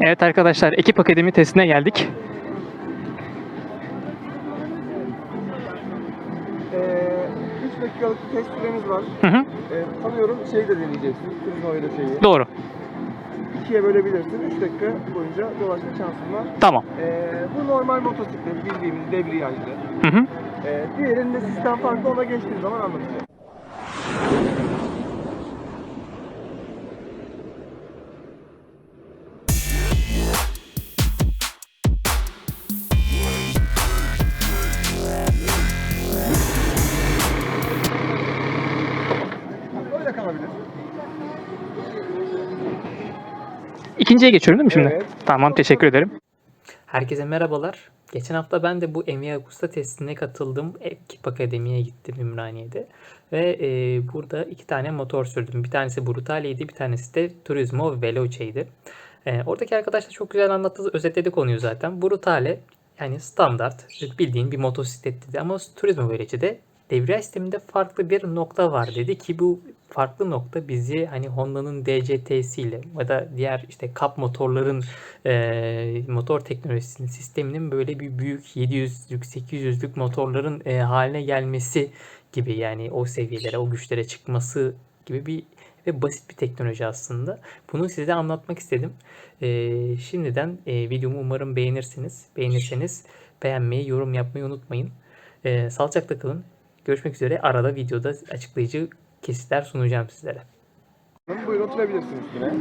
Evet arkadaşlar ekip akademi testine geldik. Ee, 3 dakikalık bir test süremiz var. Hı hı. Ee, sanıyorum şey de deneyeceksin. Turizmo ile şeyi. Doğru. İkiye bölebilirsin. 3 dakika boyunca dolaşma şansın var. Tamam. Ee, bu normal motosiklet bildiğimiz debriyajlı. Hı hı. Ee, diğerinde sistem farklı ona geçtiğin zaman anlatacağım. İkinciye geçiyorum değil mi şimdi? Evet. Tamam teşekkür ederim. Herkese merhabalar. Geçen hafta ben de bu Emi Agusta testine katıldım. Ekip Akademi'ye gittim Ümraniye'de. Ve e, burada iki tane motor sürdüm. Bir tanesi Brutale'ydi, bir tanesi de Turismo Veloce'ydi. E, oradaki arkadaşlar çok güzel anlattı, özetledi konuyu zaten. Brutale yani standart, bildiğin bir motosiklet dedi. Ama Turismo Veloce'de devriyaj sisteminde farklı bir nokta var dedi ki bu farklı nokta bizi hani Honda'nın DCT'siyle ya da diğer işte kap motorların e, motor teknolojisinin sisteminin böyle bir büyük 700'lük 800'lük motorların e, haline gelmesi gibi yani o seviyelere o güçlere çıkması gibi bir ve basit bir teknoloji aslında. Bunu size anlatmak istedim. E, şimdiden e, videomu umarım beğenirsiniz. Beğenirseniz beğenmeyi, yorum yapmayı unutmayın. E, sağlıcakla kalın. Görüşmek üzere. Arada videoda açıklayıcı kesitler sunacağım sizlere. Buyurun oturabilirsin üstüne. Evet.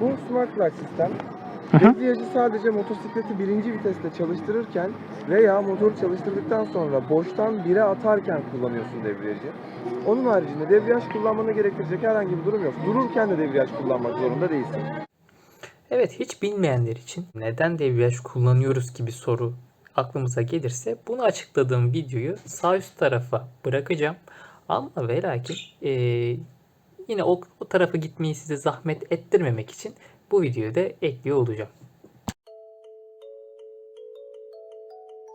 Bu Smart Clutch sistem. Debriyajı sadece motosikleti birinci viteste çalıştırırken veya motoru çalıştırdıktan sonra boştan bire atarken kullanıyorsun debriyajı. Onun haricinde debriyaj kullanmanı gerektirecek herhangi bir durum yok. Dururken de debriyaj kullanmak zorunda değilsin. Evet hiç bilmeyenler için neden debriyaj kullanıyoruz gibi soru aklımıza gelirse bunu açıkladığım videoyu sağ üst tarafa bırakacağım. Ama ve lakin eee, yine o, o tarafa gitmeyi size zahmet ettirmemek için bu videoyu da ekliyor olacağım.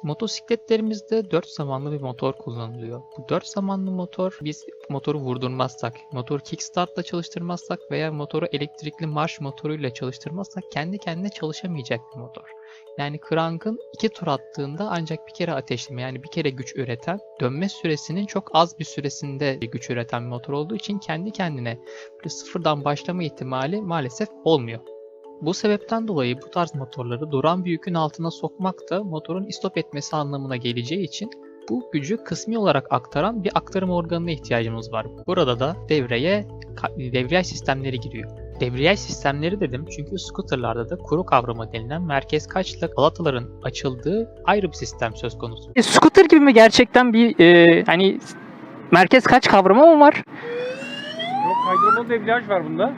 Motosikletlerimizde 4 zamanlı bir motor kullanılıyor. Bu 4 zamanlı motor biz motoru vurdurmazsak, motoru kickstartla çalıştırmazsak veya motoru elektrikli marş motoruyla çalıştırmazsak kendi kendine çalışamayacak bir motor. Yani crank'ın iki tur attığında ancak bir kere ateşleme yani bir kere güç üreten, dönme süresinin çok az bir süresinde güç üreten bir motor olduğu için kendi kendine sıfırdan başlama ihtimali maalesef olmuyor. Bu sebepten dolayı bu tarz motorları duran bir yükün altına sokmak da motorun istop etmesi anlamına geleceği için bu gücü kısmi olarak aktaran bir aktarım organına ihtiyacımız var. Burada da devreye devriyaj sistemleri giriyor. Devriyaj sistemleri dedim çünkü scooterlarda da kuru kavramı denilen merkez kaçla balataların açıldığı ayrı bir sistem söz konusu. E, scooter gibi mi gerçekten bir e, hani merkez kaç kavramı mı var? Yok kaydırmalı debriyaj var bunda.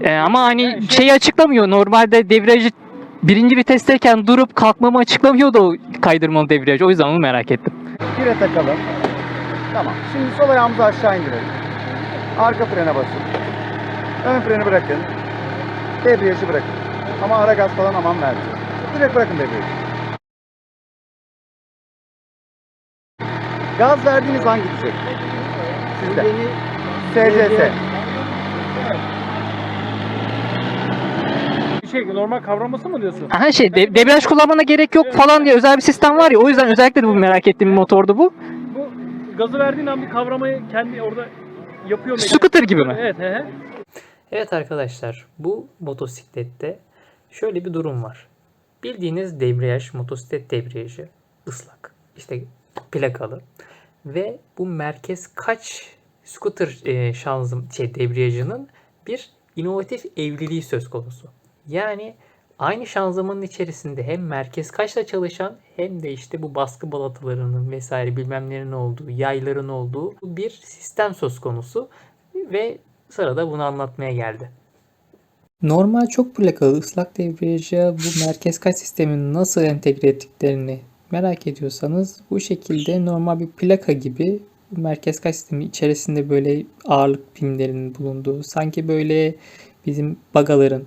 E, ama hani Yani şey- şeyi açıklamıyor. Normalde debriyajı birinci vitesteyken durup kalkmamı açıklamıyordu o kaydırmalı debriyaj. O yüzden onu merak ettim. Bire takalım. Tamam. Şimdi sol ayağımızı aşağı indirelim. Arka frene basın. Ön freni bırakın. Debriyajı bırakın. Ama ara gaz falan aman vermeyin. Direkt bırakın debriyajı. Gaz verdiğiniz an gidecek. Sizde. SCS. Şey normal kavraması mı diyorsun? Aha şey de, debriyaj kullanmana gerek yok falan diye özel bir sistem var ya. O yüzden özellikle de bu merak ettiğim bir motordu bu. Bu gazı verdiğin an bir kavramayı kendi orada yapıyor mu? Scooter gibi mi? Evet he he. Evet arkadaşlar bu motosiklette şöyle bir durum var. Bildiğiniz debriyaj, motosiklet debriyajı ıslak. İşte plakalı. Ve bu merkez kaç scooter e, şanzım şey debriyajının bir inovatif evliliği söz konusu. Yani aynı şanzımanın içerisinde hem merkez kaçla çalışan hem de işte bu baskı balatalarının vesaire bilmemlerin olduğu, yayların olduğu bir sistem söz konusu ve sırada bunu anlatmaya geldi. Normal çok plakalı ıslak debriyaja bu merkez kaç sistemini nasıl entegre ettiklerini merak ediyorsanız bu şekilde normal bir plaka gibi merkez kaç sistemi içerisinde böyle ağırlık pimlerinin bulunduğu sanki böyle bizim bagaların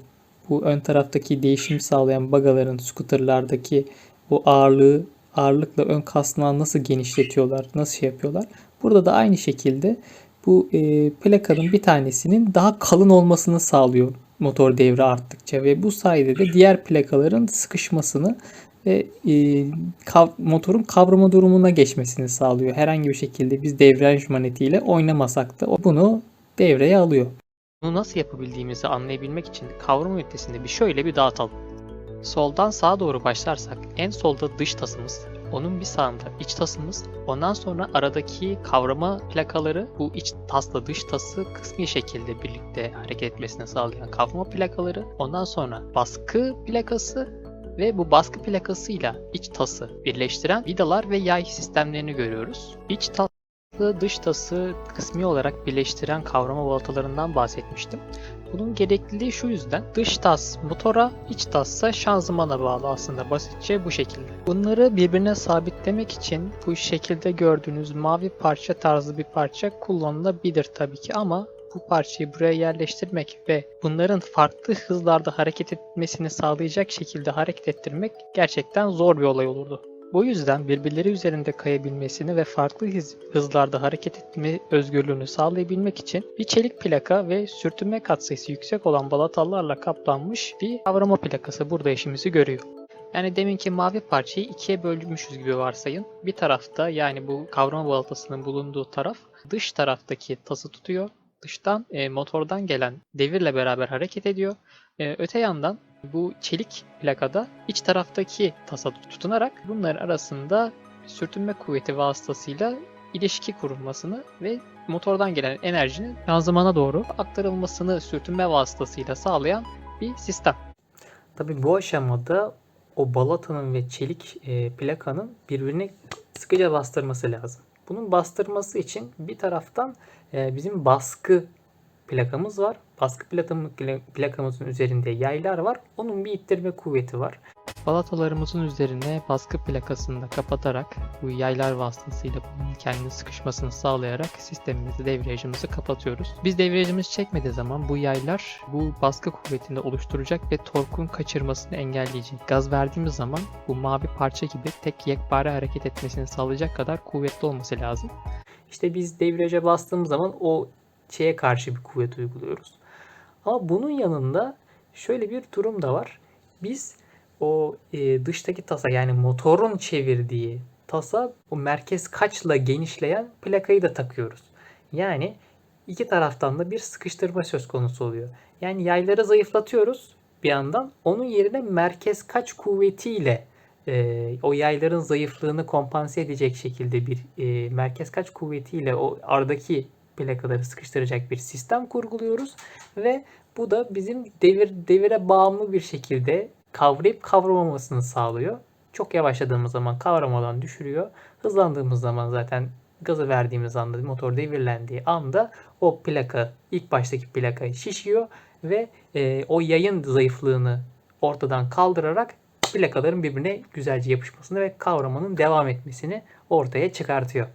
bu ön taraftaki değişim sağlayan bagaların scooterlardaki bu ağırlığı ağırlıkla ön kasnağı nasıl genişletiyorlar, nasıl şey yapıyorlar. Burada da aynı şekilde bu e, plakanın bir tanesinin daha kalın olmasını sağlıyor motor devri arttıkça ve bu sayede de diğer plakaların sıkışmasını ve e, kav- motorun kavrama durumuna geçmesini sağlıyor. Herhangi bir şekilde biz devraj manetiyle oynamasak da bunu devreye alıyor. Bunu nasıl yapabildiğimizi anlayabilmek için kavrama ünitesinde bir şöyle bir dağıtalım. Soldan sağa doğru başlarsak en solda dış tasımız, onun bir sağında iç tasımız, ondan sonra aradaki kavrama plakaları bu iç tasla dış tası kısmi şekilde birlikte hareket etmesini sağlayan kavrama plakaları, ondan sonra baskı plakası ve bu baskı plakasıyla iç tası birleştiren vidalar ve yay sistemlerini görüyoruz. İç taslı dış tası kısmi olarak birleştiren kavrama balatalarından bahsetmiştim. Bunun gerekliliği şu yüzden dış tas motora, iç tassa şanzımana bağlı aslında basitçe bu şekilde. Bunları birbirine sabitlemek için bu şekilde gördüğünüz mavi parça tarzı bir parça kullanılabilir tabii ki ama bu parçayı buraya yerleştirmek ve bunların farklı hızlarda hareket etmesini sağlayacak şekilde hareket ettirmek gerçekten zor bir olay olurdu. Bu yüzden birbirleri üzerinde kayabilmesini ve farklı hız- hızlarda hareket etme özgürlüğünü sağlayabilmek için bir çelik plaka ve sürtünme katsayısı yüksek olan balatallarla kaplanmış bir kavrama plakası burada işimizi görüyor. Yani deminki mavi parçayı ikiye bölmüşüz gibi varsayın. Bir tarafta yani bu kavrama balatasının bulunduğu taraf dış taraftaki tası tutuyor. Dıştan e, motordan gelen devirle beraber hareket ediyor. E, öte yandan bu çelik plakada iç taraftaki tasa tutunarak bunların arasında sürtünme kuvveti vasıtasıyla ilişki kurulmasını ve motordan gelen enerjinin şanzımana doğru aktarılmasını sürtünme vasıtasıyla sağlayan bir sistem. Tabi bu aşamada o balatanın ve çelik e, plakanın birbirini sıkıca bastırması lazım. Bunun bastırması için bir taraftan e, bizim baskı plakamız var. Baskı plakamı- plakamızın üzerinde yaylar var. Onun bir ittirme kuvveti var. Balatalarımızın üzerine baskı plakasını da kapatarak bu yaylar vasıtasıyla bunun kendi sıkışmasını sağlayarak sistemimizi, devriyajımızı kapatıyoruz. Biz devriyajımız çekmediği zaman bu yaylar bu baskı kuvvetinde oluşturacak ve torkun kaçırmasını engelleyecek. Gaz verdiğimiz zaman bu mavi parça gibi tek yekpare hareket etmesini sağlayacak kadar kuvvetli olması lazım. İşte biz debriyaja bastığımız zaman o şeye karşı bir kuvvet uyguluyoruz. Ama bunun yanında şöyle bir durum da var. Biz o e, dıştaki tasa yani motorun çevirdiği tasa o merkez kaçla genişleyen plakayı da takıyoruz. Yani iki taraftan da bir sıkıştırma söz konusu oluyor. Yani yayları zayıflatıyoruz bir yandan. Onun yerine merkez kaç kuvvetiyle e, o yayların zayıflığını kompanse edecek şekilde bir e, merkez kaç kuvvetiyle o aradaki plakaları sıkıştıracak bir sistem kurguluyoruz ve bu da bizim devir devire bağımlı bir şekilde kavrayıp kavramamasını sağlıyor. Çok yavaşladığımız zaman kavramadan düşürüyor. Hızlandığımız zaman zaten gazı verdiğimiz anda motor devirlendiği anda o plaka ilk baştaki plaka şişiyor ve e, o yayın zayıflığını ortadan kaldırarak plakaların birbirine güzelce yapışmasını ve kavramanın devam etmesini ortaya çıkartıyor.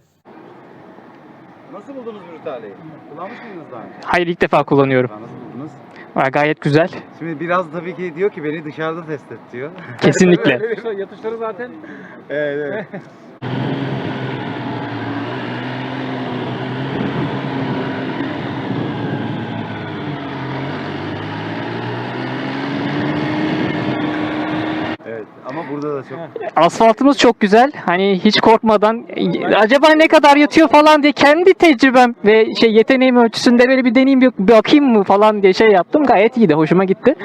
Nasıl buldunuz Brutale'yi? Kullanmış mıydınız daha önce? Hayır ilk defa kullanıyorum. Nasıl buldunuz? Aa, Gayet güzel. Şimdi biraz tabii ki diyor ki beni dışarıda test et diyor. Kesinlikle. Yatışları zaten evet, evet. ama burada da çok Asfaltımız çok güzel. Hani hiç korkmadan acaba ne kadar yatıyor falan diye kendi tecrübem ve şey yeteneğim ölçüsünde böyle bir deneyeyim bir, bakayım mı falan diye şey yaptım. Gayet iyiydi. Hoşuma gitti.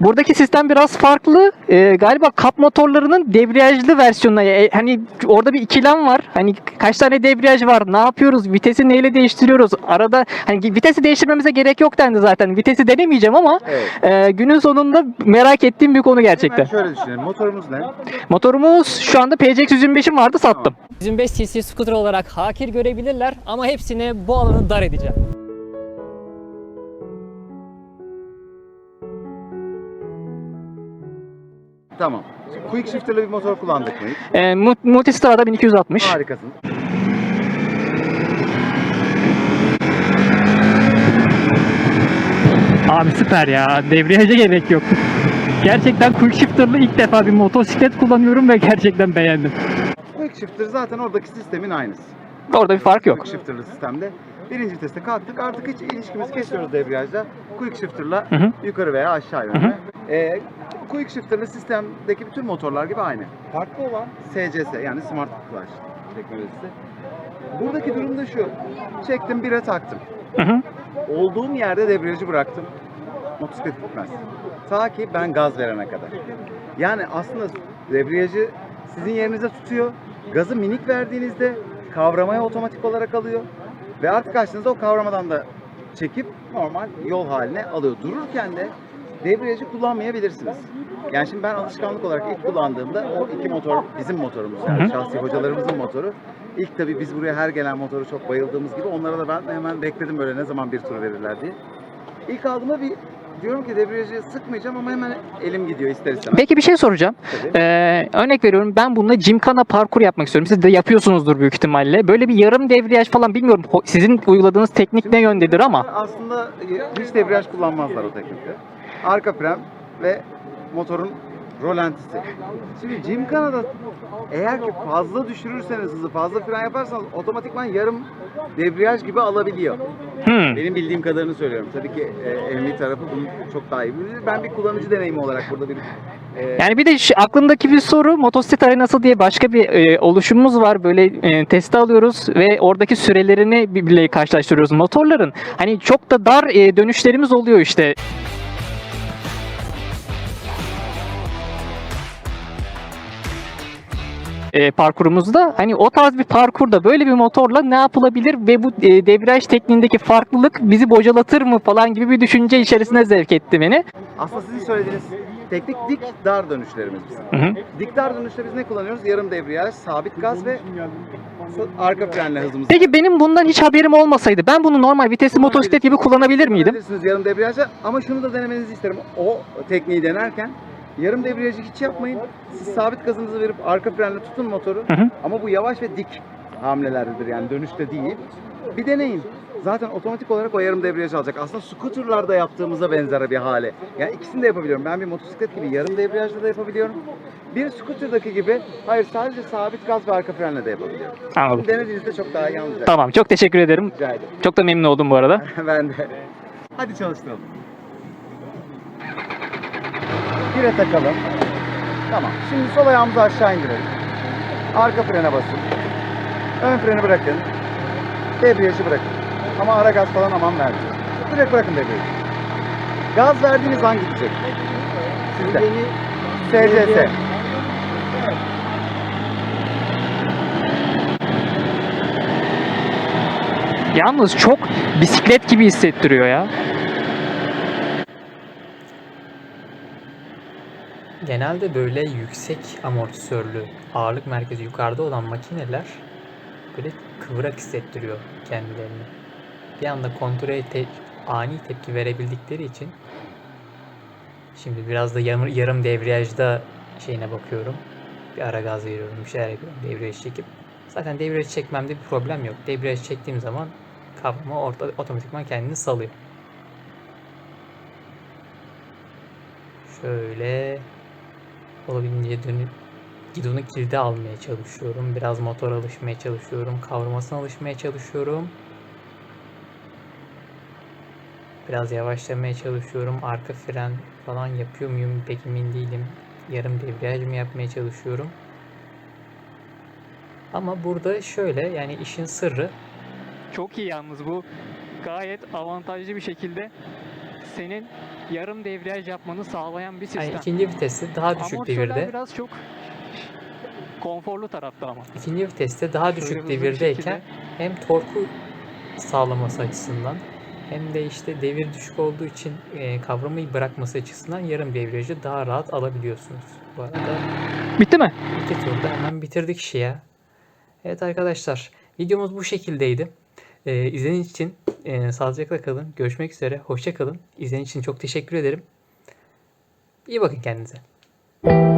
Buradaki sistem biraz farklı. Ee, galiba kap motorlarının debriyajlı versiyonuna e, hani orada bir ikilem var. Hani kaç tane debriyaj var? Ne yapıyoruz? Vitesi neyle değiştiriyoruz? Arada hani vitesi değiştirmemize gerek yok dendi zaten. Vitesi denemeyeceğim ama Evet. e, günün sonunda merak ettiğim bir konu gerçekten. Hemen şöyle düşünelim. Motorumuz ne? Motorumuz şu anda PCX 125'im vardı sattım. 125 cc scooter olarak hakir görebilirler ama hepsine bu alanı dar edeceğim. Tamam. Quick shifter'lı bir motor kullandık mı? E, Mu- Multistrada 1260. Harikasın. Abi süper ya. Debriyaja gerek yok. Gerçekten quick shifter'lı ilk defa bir motosiklet kullanıyorum ve gerçekten beğendim. Quick shifter zaten oradaki sistemin aynısı. Orada bir fark yok. Quick shifter'lı sistemde. Birinci viteste kalktık. Artık hiç ilişkimizi kesiyoruz debriyajla. Quick shifter'la Hı hı. yukarı veya aşağı yönde. Ee, quick shifter'la sistemdeki bütün motorlar gibi aynı. Farklı olan SCS yani Smart Clutch teknolojisi. Buradaki durum da şu. Çektim bire taktım. Hı hı. Olduğum yerde debriyajı bıraktım. Motosiklet gitmez. Ta ki ben gaz verene kadar. Yani aslında debriyajı sizin yerinize tutuyor. Gazı minik verdiğinizde kavramaya otomatik olarak alıyor. Ve artık açtığınızda o kavramadan da çekip normal yol haline alıyor. Dururken de debriyajı kullanmayabilirsiniz. Yani şimdi ben alışkanlık olarak ilk kullandığımda o iki motor bizim motorumuz yani hı. şahsi hocalarımızın motoru. İlk tabii biz buraya her gelen motoru çok bayıldığımız gibi onlara da ben hemen bekledim böyle ne zaman bir tur verirler diye. İlk aldığımda bir diyorum ki debriyajı sıkmayacağım ama hemen elim gidiyor ister istemez. Peki bir şey soracağım. Tabii. Ee, örnek veriyorum ben bununla Gymkhana parkur yapmak istiyorum. Siz de yapıyorsunuzdur büyük ihtimalle. Böyle bir yarım devriyaj falan bilmiyorum. Sizin uyguladığınız teknik ne yöndedir ama. Aslında e, hiç debriyaj kullanmazlar o teknikte. Arka fren ve motorun rolantisi. Şimdi Gymkhana'da eğer ki fazla düşürürseniz hızı, fazla fren yaparsanız otomatikman yarım debriyaj gibi alabiliyor. Hmm. Benim bildiğim kadarını söylüyorum. Tabii ki e, emniyet tarafı bunu çok daha iyi bilir. Ben bir kullanıcı deneyimi olarak burada bir e, Yani bir de şu- aklımdaki bir soru motosiklet arenası diye başka bir e, oluşumumuz var. Böyle e, testi alıyoruz ve oradaki sürelerini birbirleriyle karşılaştırıyoruz motorların. Hani çok da dar e, dönüşlerimiz oluyor işte. E, parkurumuzda hani o tarz bir parkurda böyle bir motorla ne yapılabilir ve bu e, debriyaj tekniğindeki farklılık bizi bocalatır mı falan gibi bir düşünce içerisine zevk etti beni. aslında sizin söylediğiniz teknik dik dar dönüşlerimiz bizim. Hı hı. Dik dar dönüşte biz ne kullanıyoruz? Yarım debriyaj, sabit gaz ve arka frenle hızımızı Peki benim bundan hiç haberim olmasaydı ben bunu normal vitesli motosiklet gibi kullanabilir miydim? Yarım debriyajla ama şunu da denemenizi isterim. O tekniği denerken yarım debriyajı hiç yapmayın. Siz sabit gazınızı verip arka frenle tutun motoru. Hı hı. Ama bu yavaş ve dik hamlelerdedir yani dönüşte değil. Bir deneyin. Zaten otomatik olarak o yarım debriyaj alacak. Aslında scooterlarda yaptığımıza benzer bir hale. Yani ikisini de yapabiliyorum. Ben bir motosiklet gibi yarım debriyajla da yapabiliyorum. Bir scooter'daki gibi hayır sadece sabit gaz ve arka frenle de yapabiliyorum. Anladım. Denediğinizde çok daha iyi anlayacaksınız. Tamam çok teşekkür ederim. Rica ederim. Çok da memnun oldum bu arada. ben de. Hadi çalıştıralım. Bire takalım. Tamam. Şimdi sol ayağımızı aşağı indirelim. Arka frene basın. Ön freni bırakın. Debriyajı bırakın. Ama ara gaz falan aman vermeyin. Direkt bırakın debriyajı. Gaz verdiğiniz an gidecek. Sizde. SCS. Yalnız çok bisiklet gibi hissettiriyor ya. Genelde böyle yüksek amortisörlü, ağırlık merkezi yukarıda olan makineler böyle kıvrak hissettiriyor kendilerini. Bir anda kontrole te- ani tepki verebildikleri için şimdi biraz da yarım, yarım debriyajda şeyine bakıyorum. Bir ara gaz veriyorum, bir şeyler yapıyorum debriyaj çekip. Zaten debriyaj çekmemde bir problem yok. Debriyaj çektiğim zaman kavrama orta, otomatikman kendini salıyor. Şöyle olabildiğince dönüp gidonu kilide almaya çalışıyorum. Biraz motor alışmaya çalışıyorum. Kavramasına alışmaya çalışıyorum. Biraz yavaşlamaya çalışıyorum. Arka fren falan yapıyor muyum pek emin değilim. Yarım debriyaj mı yapmaya çalışıyorum. Ama burada şöyle yani işin sırrı Çok iyi yalnız bu. Gayet avantajlı bir şekilde senin yarım devriyaj yapmanı sağlayan bir sistem. yani ikinci viteste daha düşük Amortisörler devirde biraz çok konforlu tarafta ama. ikinci viteste daha Şöyle düşük bir devirdeyken hem torku sağlaması açısından hem de işte devir düşük olduğu için e, kavramayı bırakması açısından yarım devriyajı daha rahat alabiliyorsunuz. Bu arada Bitti mi? iki turda hemen bitirdik işi ya. Evet arkadaşlar videomuz bu şekildeydi. E, izlediğiniz için e, sağlıcakla kalın. Görüşmek üzere. Hoşça kalın. İzlediğiniz için çok teşekkür ederim. İyi bakın kendinize.